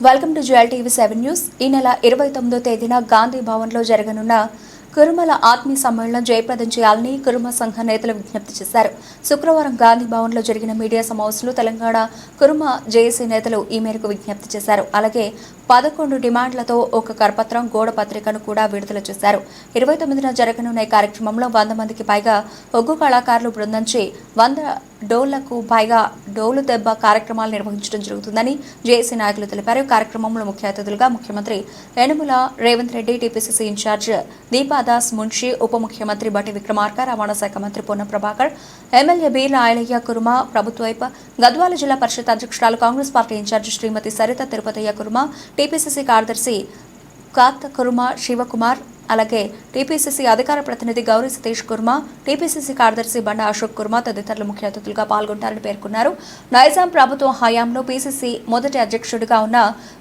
Welcome to jewel TV seven news ఈ నెల ఇరవై తొమ్మిదో తేదీన గాంధీ భవన్లో జరగనున్న కురుమల ఆత్మీయ సమ్మేళనం జయప్రదం చేయాలని కురుమ సంఘ నేతలు విజ్ఞప్తి చేశారు. శుక్రవారం గాంధీ భవన్లో జరిగిన మీడియా సమావేశంలో తెలంగాణ కురుమ జేఏసీ నేతలు ఈ మేరకు విజ్ఞప్తి చేశారు. అలాగే పదకొండు డిమాండ్లతో ఒక కరపత్రం గోడ పత్రికను కూడా విడుదల చేశారు. ఇరవై తొమ్మిదిన జరగనున్న ఈ కార్యక్రమంలో వంద మందికి పైగా ఒగ్గు కళాకారులు బృందించి వంద డోళ్ళకు పైగా డోలు దెబ్బ కార్యక్రమాలు నిర్వహించడం జరుగుతుందని జేఏసీ నాయకులు తెలిపారు. కార్యక్రమంలో ముఖ్య అతిథులుగా ముఖ్యమంత్రి యనుమల రేవంత్ రెడ్డి టీపీసీసీ ఇన్ఛార్జ్ దీపాదాస్ మున్షి ఉప ముఖ్యమంత్రి బట్టి విక్రమార్క రవాణా శాఖ మంత్రి పొన్న ప్రభాకర్ ఎమ్మెల్యే బీర్ల ఆయలయ్య కుర్మ ప్రభుత్వైపు గద్వాల జిల్లా పరిషత్ అధ్యక్షురాలు Congress party incharge Shrimati Saritha Tirupathaiah Kurma TPCC కార్యదర్శి కాత్ కుర్మ శివకుమార్ అలాగే టీపీసీసీ అధికార ప్రతినిధి గౌరీ సతీష్ కుర్మా టీపీసీసీ కార్యదర్శి బండ అశోక్ కుర్మా తదితరులు ముఖ్య అతిథులుగా పాల్గొంటారని పేర్కొన్నారు. నైజాం ప్రభుత్వం హయాంలో పీసీసీ మొదటి అధ్యక్షుడిగా ఉన్న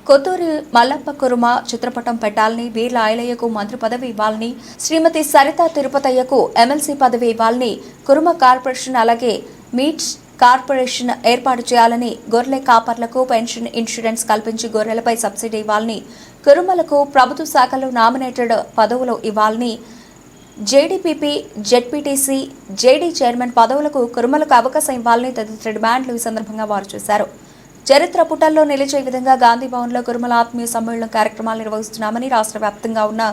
కొత్తూరి మల్లప్ప కుర్మ చిత్రపటం పెట్టాలని వీర్ల ఆయలయ్యకు మంత్రి పదవి ఇవ్వాలని శ్రీమతి సరిత తిరుపతయ్యకు ఎమ్మెల్సీ పదవి ఇవ్వాలని కుర్మ కార్పొరేషన్ అలాగే మీట్స్ కార్పొరేషన్ ఏర్పాటు చేయాలని గొర్రెల కాపర్లకు పెన్షన్ ఇన్సూరెన్స్ కల్పించి గొర్రెలపై సబ్సిడీ ఇవ్వాలని కురుమలకు ప్రభుత్వ శాఖలో నామినేటెడ్ పదవులు ఇవ్వాలని జేడీపీపీ జెడ్పీటీసీ జేడీ చైర్మన్ పదవులకు కురుమలకు అవకాశం ఇవ్వాలని తదితర డిమాండ్లు ఈ సందర్భంగా వారు చేశారు. చరిత్ర పుటల్లో నిలిచే విధంగా గాంధీ భవన్లో కురుమల ఆత్మీయ సమ్మేళనం కార్యక్రమాలు నిర్వహిస్తున్నామని రాష్ట్ర వ్యాప్తంగా ఉన్న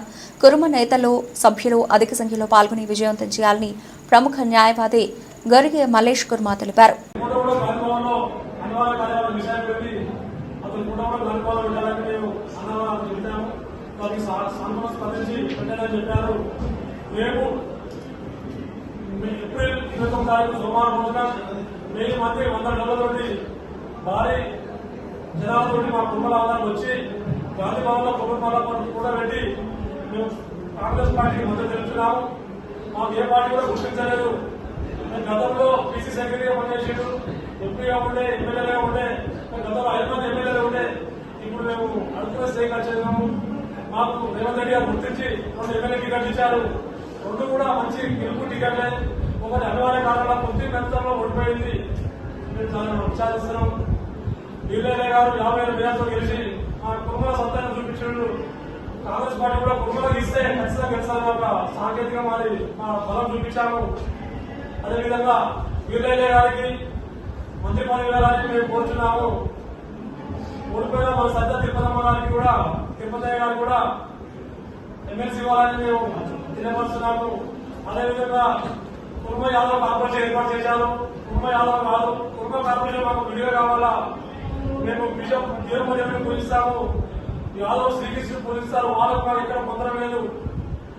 కురుమ నేతలు సభ్యులు అధిక సంఖ్యలో పాల్గొని విజయవంతం చేయాలని ప్రముఖ న్యాయవాది గరిగే మల్లేష్ కుర్మా తెలిపారు పెట్టి అతను చెప్పారు ఏప్రిల్ ఇరవై తొమ్మిది తారీఖు సోమవారం రోజున వెయ్యి మంది వంద డబ్బులతోటి భారీ జనాలతోటి మా కుటుంబాలందరూ వచ్చి గాంధీ భవన్లో కుటుంబాలను కూడా పెట్టి మేము కాంగ్రెస్ పార్టీకి మద్దతు తెలుపుతున్నాము. మాకు ఏ పార్టీ కూడా గుర్తించలేదు. గతంలో పీసీ సెక్రటరీగా పనిచేసాడు ఎంపీగా ఉండే ఎమ్మెల్యేగా ఉండే గతంలో ఐదు మంది ఎమ్మెల్యేలు ఉండే. ఇప్పుడు మేము అనుకున్న స్టేక్ వచ్చేసాము మాకు రేవంత్ రెడ్డి గారు గుర్తించి రెండు ఎమ్మెల్యే టికెట్లు ఇచ్చారు. రెండు కూడా మంచి గెలుపు టికెట్లే. ఒకటి అనివార్య కారణాల కొద్ది పెంచడంలో ఓడిపోయింది. మేము చాలా ఉత్సాహిస్తున్నాం. వీళ్ళే గారు యాభై ఏడు వేలతో గెలిచి మా కుటుంబ సత్తాన్ని చూపించాడు. కాంగ్రెస్ పార్టీ కూడా కుటుంబంలో ఇస్తే ఖచ్చితంగా గెలిచారు ఒక సాంకేతిక మరి మా బలం చూపించాము. అదేవిధంగా వీళ్ళయ్య గారికి మంత్రి పదవి మేము కోరుతున్నాము ఓడిపోయిన మన సద్ద తిరుపతమ్మ గారికి కూడా తిరుపతి గారు కూడా ఎమ్మెల్సీ ఇవ్వాలని మేము తెలియపరుస్తున్నాము అదేవిధంగా కుటుంబ యాదవ్ కార్పొరేషన్ ఏర్పాటు చేశారు. కుటుంబ యాదవ్ కాదు కుటుంబ కార్పొరేషన్ మాకు విడిగా కావాలా? మేము బిషప్ దేవుని పూజిస్తాము యాదవ్ శ్రీకృష్ణుడు పూజిస్తారు వాళ్ళకు మాకు ఇక్కడ పొందడం లేదు.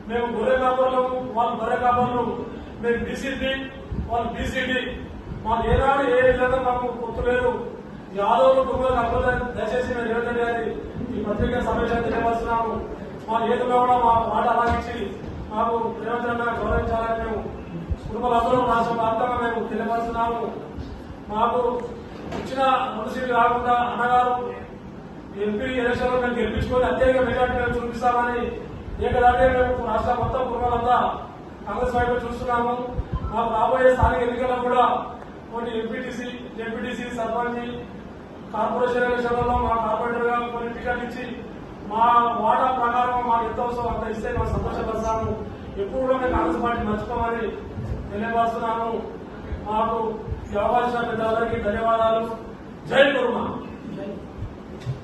మేము గొర్రె కాపర్లు వాళ్ళు గొర్రె కాపర్లు. మేము బీసీపీ వాళ్ళు బీసీడీ. మాకు ఏనాడు ఏ విధంగా మాకు పొత్తు లేదు. యాదవ్లు కుటుంబాలు కాకపోతే దయచేసి మేము రేవంత్ రెడ్డి గారి ఈ పత్రిక సమావేశాన్ని తెలియవస్తున్నాము మా ఏదుగా కూడా మా మాట అలాగించి మాకు రేవంత్ రెడ్డి గౌరవించాలని మేము కుటుంబాలందరూ రాష్ట్ర ప్రాంతంగా మేము తెలియవస్తున్నాము మాకు ఇచ్చిన మనుషులు కాకుండా అన్నగారు ఎంపీ ఎలక్షన్లో మేము గెలిపించుకొని అత్యధిక మెజార్టీ మేము చూపిస్తామని ఏకదాటే మేము రాష్ట్ర మొత్తం కుటుంబాలంతా కాంగ్రెస్ వైపు చూస్తున్నాము. మా రాబోయే స్థానిక ఎన్నికల్లో కూడా కొన్ని ఎంపీటీసీ ఎంపీటీసీ సర్పంచ్ కార్పొరేషన్ ఎలక్షన్లలో మా కార్పొరేటర్గా కొన్ని టికెట్ ఇచ్చి మా వాటా ప్రకారం మాకు ఎంత అవసరం అంత ఇస్తే మా సంతోషపరుస్తాము ఎప్పుడు కూడా మేము కాంగ్రెస్ పార్టీ మర్చిపోమని తెలియపరుస్తున్నాము మాకు ఈ అవకాశం పెద్దలందరికీ ధన్యవాదాలు. జై కుర్మా.